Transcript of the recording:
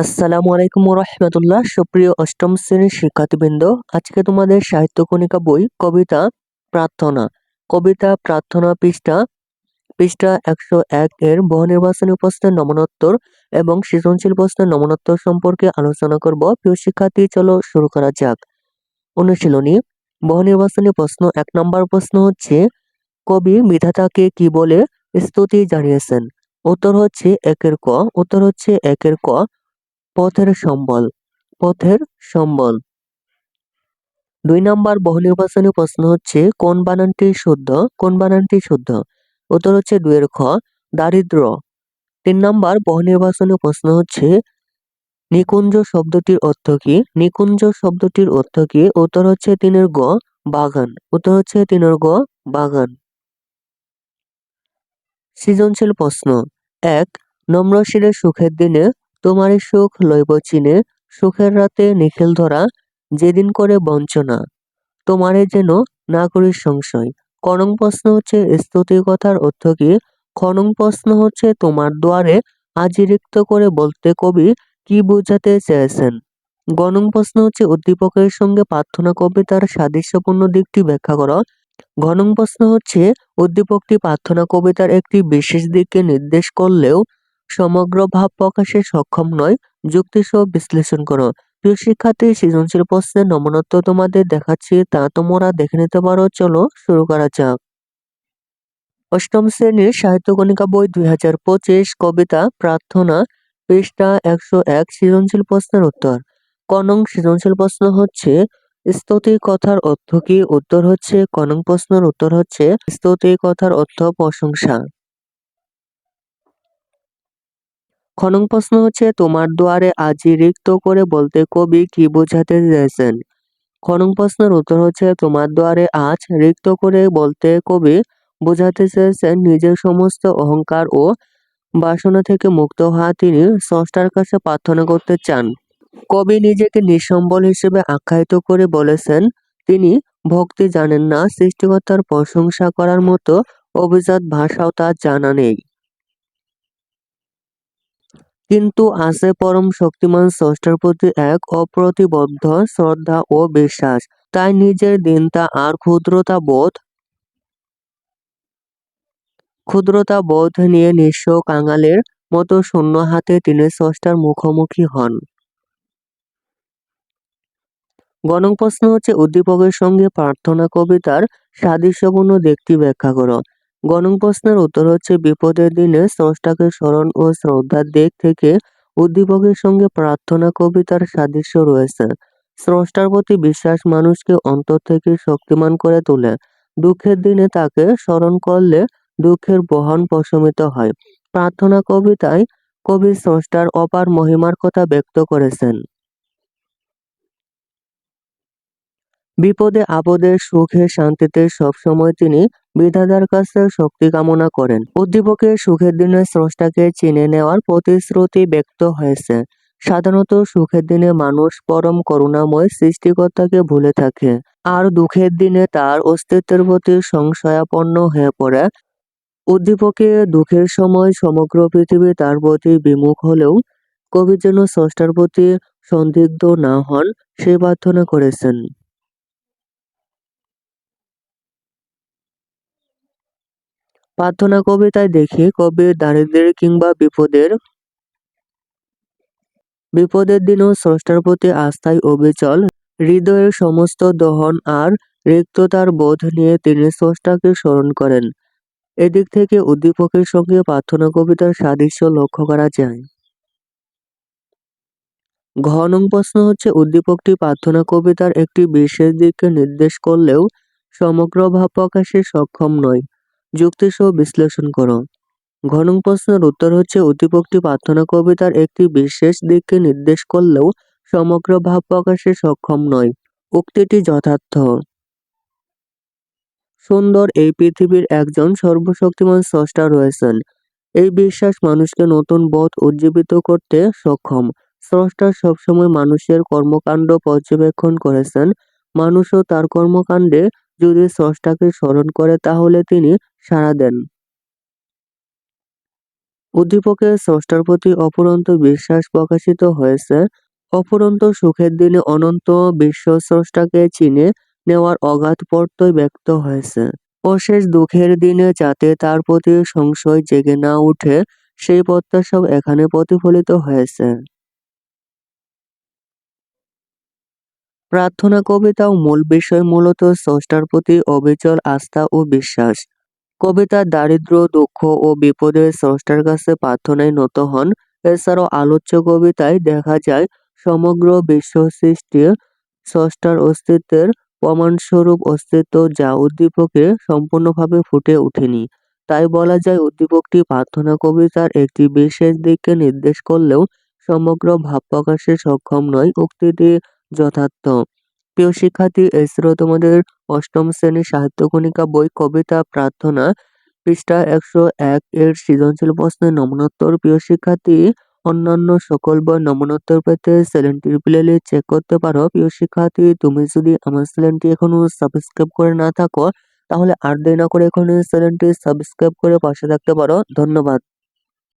আসসালামু আলাইকুম রহমতুল্লাহ সুপ্রিয় অষ্টম শ্রেণির শিক্ষার্থীবৃন্দ, আজকে তোমাদের সাহিত্য কণিকা বই কবিতা প্রার্থনা। কবিতা প্রার্থনা পৃষ্ঠা পৃষ্ঠা একশো এক এর বহু নির্বাচনী প্রশ্নের নমনোত্তর এবং সৃজনশীল প্রশ্নের নমনোত্তর সম্পর্কে আলোচনা করব। প্রিয় শিক্ষার্থী, চলো শুরু করা যাক। অনুশীলনী বহু নির্বাচনী প্রশ্ন, এক নম্বর প্রশ্ন হচ্ছে, কবি বিধাতাকে কি বলে স্তুতি জানিয়েছেন? উত্তর হচ্ছে একের ক, উত্তর হচ্ছে একের ক। পথের সম্বল পথের সম্বল। দুই নম্বর বহুনির্বাচনী প্রশ্ন হচ্ছে, কোন বানানটি শুদ্ধ, কোন বানানটি শুদ্ধ? উত্তর হচ্ছে দুয়ের খ দারিদ্র তিন নম্বর বহুনির্বাচনী প্রশ্ন হচ্ছে, নিকুঞ্জ শব্দটির অর্থ কি? নিকুঞ্জ শব্দটির অর্থ কি? উত্তর হচ্ছে তিনের গ, বাগান। উত্তর হচ্ছে তিনের গ, বাগান। সৃজনশীল প্রশ্ন। এক নম্রশিরের সুখের দিনে তোমারই সুখ লইব চিনে, সুখের রাতে নিখিল ধরা, যেদিন করে বঞ্চনা। তোমারে যেন না করিস সংশয়। কনং প্রশ্ন হচ্ছে স্তুতি কথার অর্থ কি? খনং প্রশ্ন হচ্ছে তোমার দ্বারে আজি রিক্ত করে বলতে কবি কি বোঝাতে চেয়েছেন? গণং প্রশ্ন হচ্ছে উদ্দীপকের সঙ্গে প্রার্থনা কবিতার সাদৃশ্যপূর্ণ দিকটি ব্যাখ্যা করো। ঘনং প্রশ্ন হচ্ছে উদ্দীপকটি প্রার্থনা কবিতার একটি বিশেষ দিককে নির্দেশ করলেও সমগ্র ভাব প্রকাশে সক্ষম নয়। যুক্তিসহ বিশ্লেষণ করো। প্রিয় শিক্ষার্থী, সৃজনশীল প্রশ্নের নমনত্ব তোমাদের দেখাচ্ছি, তা তোমরা দেখে নিতে পারো। চলো শুরু করা যাক। অষ্টম শ্রেণির সাহিত্যকণিকা বই দুই হাজার পঁচিশ, কবিতা, প্রার্থনা, পৃষ্ঠা একশো এক, সৃজনশীল প্রশ্নের উত্তর। কনং সৃজনশীল প্রশ্ন হচ্ছে স্তুতি কথার অর্থ কি? উত্তর হচ্ছে, কনং প্রশ্নের উত্তর হচ্ছে স্তুতি কথার অর্থ প্রশংসা। খনং প্রশ্ন হচ্ছে, তোমার দুয়ারে আজি রিক্ত করে বলতে কবি কি বোঝাতে চেয়েছেন খনং প্রশ্নের উত্তর হচ্ছে, তোমার দুয়ারে আজ রিক্ত করে বলতে কবি বোঝাতে চেয়েছেন নিজের সমস্ত অহংকার ও বাসনা থেকে মুক্ত হওয়া তিনি স্রষ্টার কাছে প্রার্থনা করতে চান। কবি নিজেকে নিঃসম্বল হিসেবে আখ্যায়িত করে বলেছেন, তিনি ভক্তি জানেন না, সৃষ্টিকর্তার প্রশংসা করার মতো অভিজাত ভাষাও তার জানা নেই। কিন্তু আছে পরম শক্তিমান স্রষ্টার প্রতি এক অপ্রতিবদ্ধ শ্রদ্ধা ও বিশ্বাস। তাই নিজের দিনটা আর ক্ষুদ্রতা বোধ ক্ষুদ্রতা বোধ নিয়ে নিঃস্ব কাঙালের মতো শূন্য হাতে তিনি স্রষ্টার মুখোমুখি হন। গণং প্রশ্ন হচ্ছে, উদ্দীপকের সঙ্গে প্রার্থনা কবিতার সাদৃশ্যপূর্ণ দেখতে ব্যাখ্যা করো। গণং প্রশ্নের উত্তর হচ্ছে, বিপদের দিনে স্রষ্টাকে স্মরণ ও শ্রদ্ধার দিক থেকে উদ্দীপকের সঙ্গে প্রার্থনা, কবিতার সাদৃশ্য রয়েছে। স্রষ্টার প্রতি বিশ্বাস মানুষকে অন্তর থেকে শক্তিমান করে তোলে। দুঃখের দিনে তাকে স্মরণ করলে দুঃখের বহন প্রশমিত হয়। প্রার্থনা কবিতায় কবি স্রষ্টার অপার মহিমার কথা ব্যক্ত করেছেন। বিপদে, আপদে, সুখে, শান্তিতে সবসময় তিনি বিধাতার কাছে শক্তি কামনা করেন। উদ্দীপকের সুখের দিনে স্রষ্টাকে চিনে নেওয়ার প্রতিশ্রুতি ব্যক্ত হয়েছে। সাধারণত সুখের দিনে মানুষ পরম করুণাময় সৃষ্টিকর্তাকে ভুলে থাকে আর দুঃখের দিনে তার অস্তিত্বের প্রতি সংশয়াপন্ন হয়ে পড়ে। উদ্দীপকে দুঃখের সময় সমগ্র পৃথিবী তার প্রতি বিমুখ হলেও কবি যেন স্রষ্টার প্রতি সন্দিগ্ধ না হন, সে প্রার্থনা করেছেন। প্রার্থনা কবিতায় দেখি কবির দারিদ্রের কিংবা বিপদের বিপদের দিনও স্রষ্টার প্রতি আস্থায় অবিচল। হৃদয়ের সমস্ত দহন আর রিক্ততার বোধ নিয়ে তিনি স্রষ্টাকে স্মরণ করেন। এদিক থেকে উদ্দীপকের সঙ্গে প্রার্থনা কবিতার সাদৃশ্য লক্ষ্য করা যায়। ঘনং প্রশ্ন হচ্ছে, উদ্দীপকটি প্রার্থনা কবিতার একটি বিশেষ দিককে নির্দেশ করলেও সমগ্র ভাব প্রকাশে সক্ষম নয়। যুক্তিসহ বিশ্লেষণ করো। ঘনং প্রশ্নের উত্তর হচ্ছে, উদ্দীপকটি প্রার্থনা কবিতার একটি বিশেষ দিককে নির্দেশ করলেও সমগ্র ভাব প্রকাশে সক্ষম নয়। উক্তিটি যথার্থ। সুন্দর এই পৃথিবীর একজন সর্বশক্তিমান স্রষ্টা রয়েছেন। এই বিশ্বাস মানুষকে নতুন বোধ উজ্জীবিত করতে সক্ষম। স্রষ্টা সবসময় মানুষের কর্মকাণ্ড পর্যবেক্ষণ করেছেন। মানুষও তার কর্মকাণ্ডে যদি স্রষ্টাকে স্মরণ করে, তাহলে তিনি সাড়া দেন। উদ্দীপকের স্রষ্টার প্রতি অপরন্ত বিশ্বাস প্রকাশিত হয়েছে। অফুরন্ত সুখের দিনে অনন্ত বিশ্ব স্রষ্টাকে চিনে নেওয়ার অগাধ প্রত্যয় ব্যক্ত হয়েছে। অশেষ দুঃখের দিনে যাতে তার প্রতি সংশয় জেগে না উঠে, সেই প্রত্যাশাও এখানে প্রতিফলিত হয়েছে। প্রার্থনা কবিতাও মূল বিষয় মূলত স্রষ্টার প্রতি অবিচল আস্থা ও বিশ্বাস। কবিতার দারিদ্র দুঃখ ও বিপদে স্রষ্টার কাছে প্রার্থনায় নত হন। এছাড়াও আলোচ্য কবিতায় দেখা যায়, সমগ্র বিশ্ব সৃষ্টি স্রষ্টার অস্তিত্বের প্রমাণস্বরূপ অস্তিত্ব যা উদ্দীপকে সম্পূর্ণভাবে ফুটে ওঠেনি। তাই বলা যায়, উদ্দীপকটি প্রার্থনা কবিতার একটি বিশেষ দিককে নির্দেশ করলেও সমগ্র ভাব প্রকাশে সক্ষম নয়। উক্তিটি যথার্থ। প্রিয় শিক্ষার্থী এছাড়াও তোমাদের অষ্টম শ্রেণির সাহিত্যকণিকা বই কবিতা প্রার্থনা পৃষ্ঠা একশো এক এর সৃজনশীল প্রশ্নের নমনোত্তর। প্রিয় শিক্ষার্থী, অন্যান্য সকল বই নমনোত্তর পেতে চ্যানেলটির প্লে চেক করতে পারো। প্রিয় শিক্ষার্থী, তুমি যদি আমার চ্যানেলটি এখনও সাবস্ক্রাইব করে না থাকো, তাহলে আর দেরি না করে এখনই চ্যানেলটি সাবস্ক্রাইব করে পাশে থাকতে পারো। ধন্যবাদ।